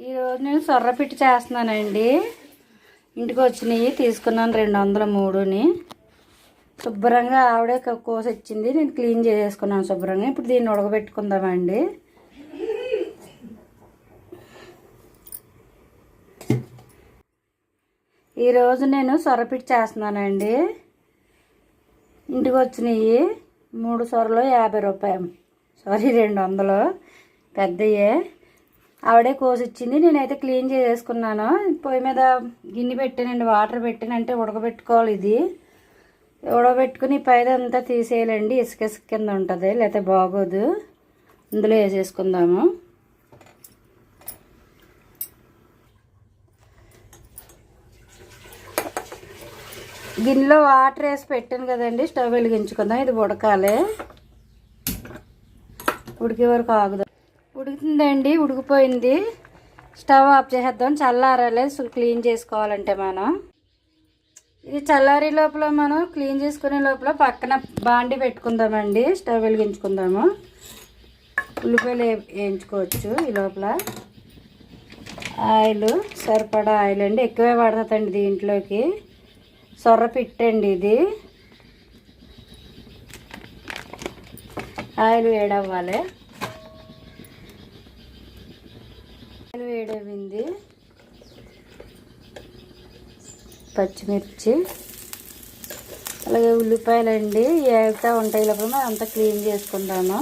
ఈరోజు నేను సొర్రపిట్టి చేస్తున్నానండి. ఇంటికి వచ్చినాయి తీసుకున్నాను రెండు వందల మూడుని. శుభ్రంగా ఆవిడే కోసి ఇచ్చింది. నేను క్లీన్ చేసేసుకున్నాను శుభ్రంగా. ఇప్పుడు దీన్ని ఉడకబెట్టుకుందామండి. ఈరోజు నేను సొర్రపిట్టి చేస్తున్నానండి. ఇంటికి వచ్చినాయి మూడు సొరలు యాభై రూపాయలు. సారీ రెండు వందలు పెద్దయే. ఆవిడే కోసి ఇచ్చింది నేనైతే క్లీన్ చేసేసుకున్నాను. పొయ్యి మీద గిన్నె పెట్టానండి వాటర్ పెట్టానంటే ఉడకబెట్టుకోవాలి ఇది. ఉడకబెట్టుకుని పైదంతా అంతా తీసేయాలండి ఇసుక ఇసుక కింద ఉంటుంది లేకపోతే బాగోదు. ఇందులో వేసేసుకుందాము. గిన్నెలో వాటర్ వేసి పెట్టాను కదండి స్టవ్ వెలిగించుకుందాం ఇది ఉడకాలి. ఉడికే వరకు ఆగుదాం. ఉడుకుతుందండి ఉడికిపోయింది. స్టవ్ ఆఫ్ చేసేద్దాం. చల్లారలేదు క్లీన్ చేసుకోవాలంటే మనం. ఇది చల్లారి లోపల మనం క్లీన్ చేసుకునే లోపల పక్కన బాండి పెట్టుకుందామండి. స్టవ్ వెలిగించుకుందాము. ఉల్లిపాయలు వే- వేయించుకోవచ్చు ఈ లోపల. ఆయిల్ సరిపడా ఆయిల్ అండి. ఎక్కువే పడుతుందండి దీంట్లోకి. సొర్ర పిట్టండి ఇది. ఆయిల్ వేడవ్వాలి ఆయిల్ వేడవింది పచ్చిమిర్చి అలాగే ఉల్లిపాయలు అండి ఏగుతా ఉంటాయి లోపల మనం అంతా క్లీన్ చేసుకుంటాను.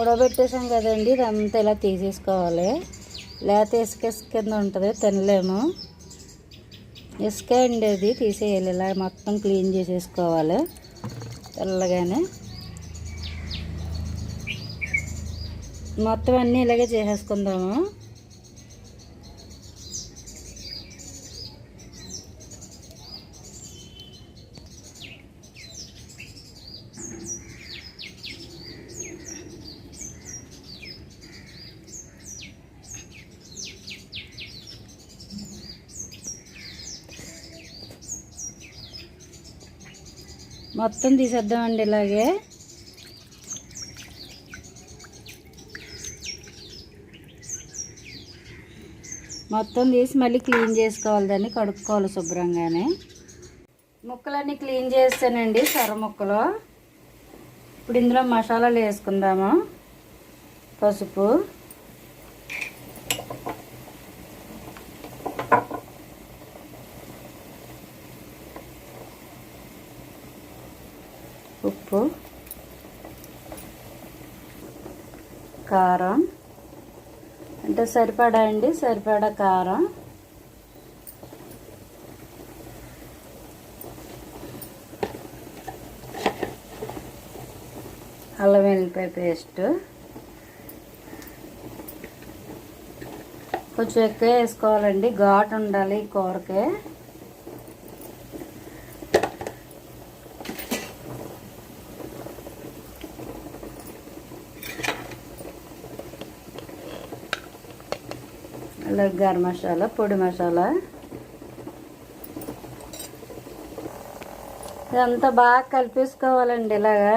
ఉడబెట్టేసాం కదండి ఇదంతా ఇలా తీసేసుకోవాలి. లేకపోతే ఇసుక ఇసుక కింద ఉంటుంది తినలేము. ఇసుక అండి అది తీసేయాలి. ఇలా మొత్తం క్లీన్ చేసేసుకోవాలి. తెల్లగానే. మొత్తం అన్నీ ఇలాగే చేసేసుకుందాము. మొత్తం తీసేద్దామండి ఇలాగే. మొత్తం తీసి మళ్ళీ క్లీన్ చేసుకోవాలి దాన్ని కడుక్కోవాలి శుభ్రంగానే. ముక్కలన్నీ క్లీన్ చేస్తానండి సొర ముక్కలు. ఇప్పుడు ఇందులో మసాలాలు వేసుకుందాము పసుపు. ఉప్పు. కారం. అంటే సరిపడా అండి సరిపడా కారం. అల్లం వెల్లిపాయ పేస్ట్. కొంచెం ఎక్కువ వేసుకోవాలండి ఘాటు ఉండాలి కూరకే. అలాగే గరం మసాలా పొడి మసాలా. ఇదంతా బాగా కలిపేసుకోవాలండి ఇలాగా.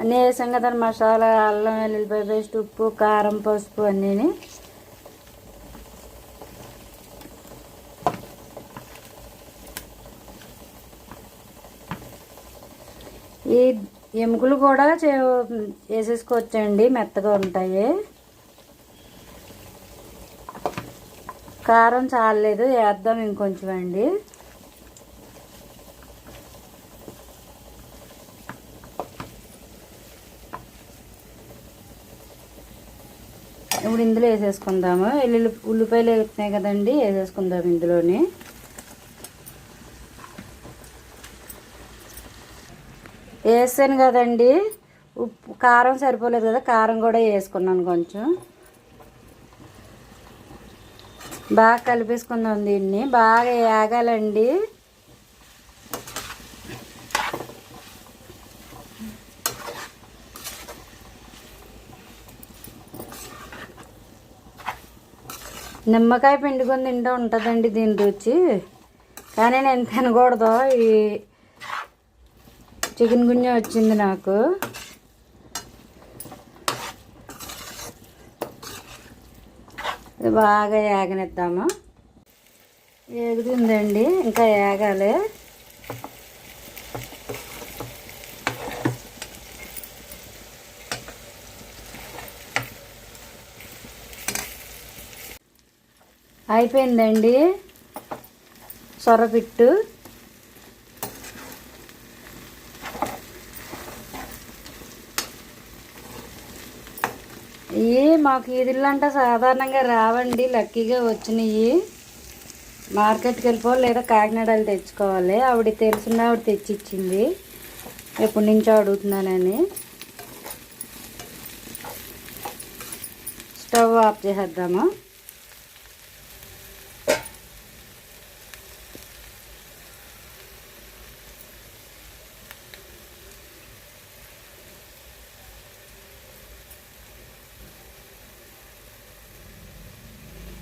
అన్నీ వేసాం కదా మసాలా అల్లం వెల్లుల్లిపాయ పేస్ట్ ఉప్పు కారం పసుపు అన్నీని. ఈ ఎముకలు కూడా చే వేసేసుకోవచ్చండి మెత్తగా ఉంటాయి. కారం చాలలేదు వేద్దాం ఇంకొంచెం అండి. ఇప్పుడు ఇందులో వేసేసుకుందాము. ఎల్లుల్లి ఉల్లిపాయలు వేస్తున్నాయి కదండి వేసేసుకుందాం ఇందులోని. వేసాను కదండి. ఉప్పు కారం సరిపోలేదు కదా కారం కూడా వేసుకున్నాను కొంచెం. బాగా కలిపేసుకుందాం దీన్ని. బాగా వేగాలండి నిమ్మకాయ పిండుకొని తింటూ ఉంటుందండి దీని రుచి. కానీ నేను తినకూడదు. ఈ చికెన్ గుంజ వచ్చింది నాకు. ఇది బాగా ఏగనిద్దాము ఏగుతుందండి ఇంకా ఏగాలి అయిపోయిందండి. సొరపిట్టు. మాకు ఈదిళ్ళంటే సాధారణంగా రావండి లక్కీగా వచ్చినాయి. మార్కెట్కి వెళ్ళిపోవాలి లేదా కాకినాడలు తెచ్చుకోవాలి. ఆవిడ తెలిసిన ఆవిడ తెచ్చిచ్చింది. ఎప్పటి నుంచో అడుగుతున్నానని. స్టవ్ ఆఫ్ చేసేద్దాము?